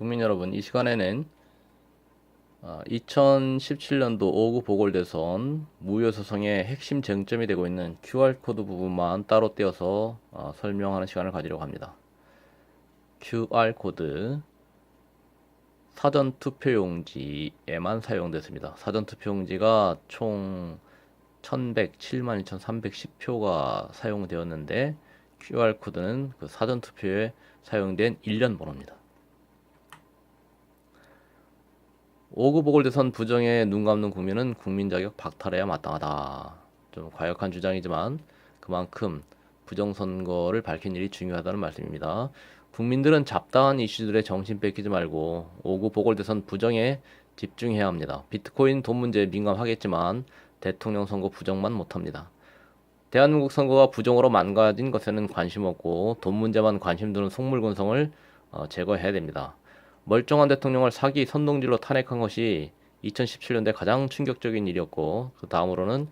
국민 여러분, 이 시간에는 2017년도 5구 보궐대선 무효소송의 핵심 쟁점이 되고 있는 QR코드 부분만 따로 떼어서 어, 설명하는 시간을 가지려고 합니다. QR코드 사전 투표용지에만 사용됐습니다. 사전 투표용지가 총 1107만 2310표가 사용되었는데 QR코드는 그 사전 투표에 사용된 일련 번호입니다. 5구 보궐대선 부정에 눈 감는 국민은 국민 자격 박탈해야 마땅하다. 좀 과격한 주장이지만 그만큼 부정선거를 밝힌 일이 중요하다는 말씀입니다. 국민들은 잡다한 이슈들에 정신 뺏기지 말고 5구 보궐대선 부정에 집중해야 합니다. 비트코인 돈 문제에 민감하겠지만 대통령 선거 부정만 못합니다. 대한민국 선거가 부정으로 망가진 것에는 관심 없고 돈 문제만 관심 두는 속물군성을 어, 제거해야 됩니다. 멀쩡한 대통령을 사기 선동질로 탄핵한 것이 2017년대 가장 충격적인 일이었고 그 다음으로는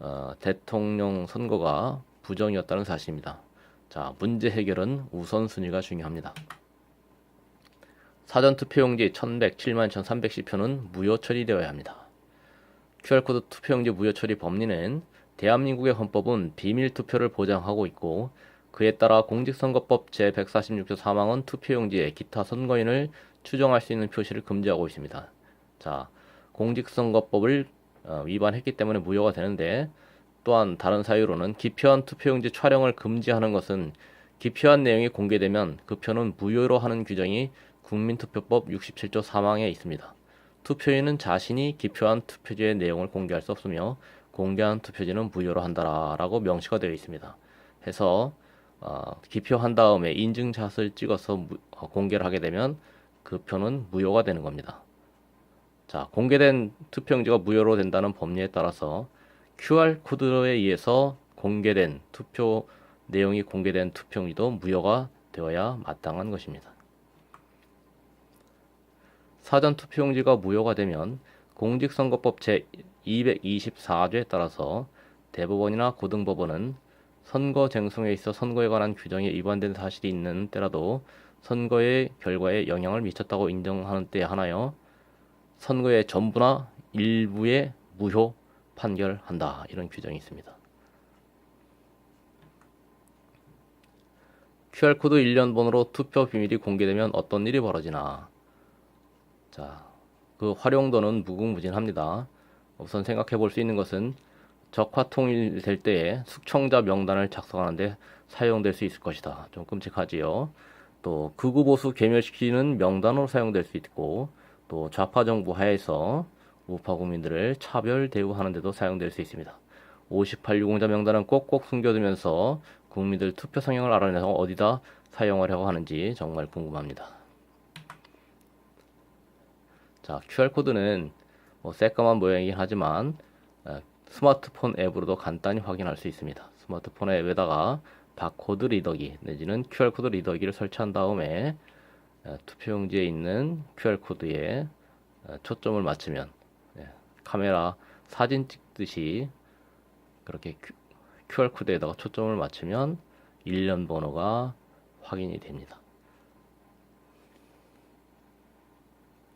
어, 대통령 선거가 부정이었다는 사실입니다. 자, 문제 해결은 우선순위가 중요합니다. 사전투표용지 1107만 1310표는 무효 처리되어야 합니다. QR코드 투표용지 무효 처리 법리는 대한민국의 헌법은 비밀 투표를 보장하고 있고 그에 따라 공직선거법 제146조 3항은 투표용지에 기타 선거인을 추정할 수 있는 표시를 금지하고 있습니다. 자, 공직선거법을 어, 위반했기 때문에 무효가 되는데 또한 다른 사유로는 기표한 투표용지 촬영을 금지하는 것은 기표한 내용이 공개되면 그 표는 무효로 하는 규정이 국민투표법 67조 3항에 있습니다. 투표인은 자신이 기표한 투표지의 내용을 공개할 수 없으며 공개한 투표지는 무효로 한다라고 명시가 되어 있습니다. 해서 어, 기표한 다음에 인증샷을 찍어서 무, 어, 공개를 하게 되면 그 표는 무효가 되는 겁니다. 자, 공개된 투표용지가 무효로 된다는 법리에 따라서 QR 코드에 의해서 공개된 투표 내용이 공개된 투표용지도 무효가 되어야 마땅한 것입니다. 사전 투표용지가 무효가 되면 공직선거법 제 224조에 따라서 대법원이나 고등법원은 선거 쟁송에 있어 선거에 관한 규정에 위반된 사실이 있는 때라도 선거의 결과에 영향을 미쳤다고 인정하는 때에 하나여 선거의 전부나 일부의 무효 판결한다 이런 규정이 있습니다. QR코드 1년 번호로 투표 비밀이 공개되면 어떤 일이 벌어지나 자, 그 활용도는 무궁무진합니다. 우선 생각해 볼 수 있는 것은 적화 통일될 때에 숙청자 명단을 작성하는데 사용될 수 있을 것이다. 좀 끔찍하지요. 또 극우 보수 괴멸시키는 명단으로 사용될 수 있고 또 좌파 정부 하에서 우파 국민들을 차별 대우하는 데도 사용될 수 있습니다. 58 유공자 명단은 꼭꼭 숨겨두면서 국민들 투표 성향을 알아내서 어디다 사용하려고 하는지 정말 궁금합니다. 자, QR코드는 뭐 새까만 모양이긴 하지만 스마트폰 앱으로도 간단히 확인할 수 있습니다. 스마트폰 앱에다가 바코드 리더기 내지는 QR코드 리더기를 설치한 다음에 투표용지에 있는 QR코드에 초점을 맞추면 예, 카메라 사진 찍듯이 그렇게 QR코드에다가 초점을 맞추면 일련 번호가 확인이 됩니다.